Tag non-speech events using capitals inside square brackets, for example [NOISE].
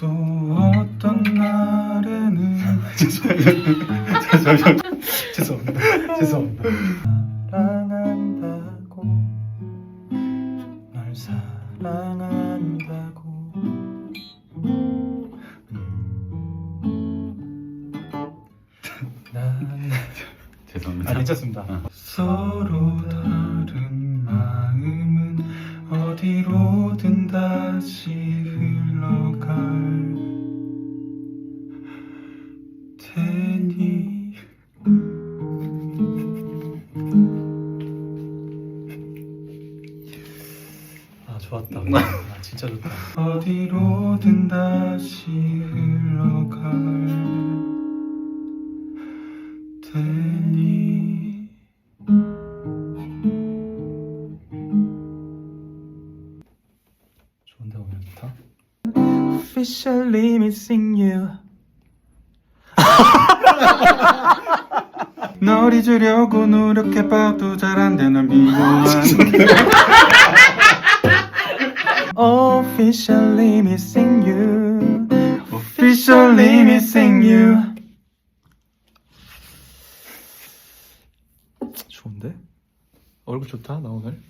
또 어떤 날에는 [LAUGHS] 죄송합니다. [LAUGHS] 죄송합니다. 죄송합니다. 사랑한다고 날 사랑한다고 음. 난 죄송합니다. 아 괜찮습니다. 어. 서로 다른 마음은 어디로든 다시 테니 아 좋았다. 아 진짜 좋다. 어디로든 다시 흘러갈 테니 좋은데 오늘부터 Officially missing you 널 잊으려고 노력해봐도 잘 안 되는 미워한 Officially missing you Officially missing you 좋은데? 얼굴 좋다 나 오늘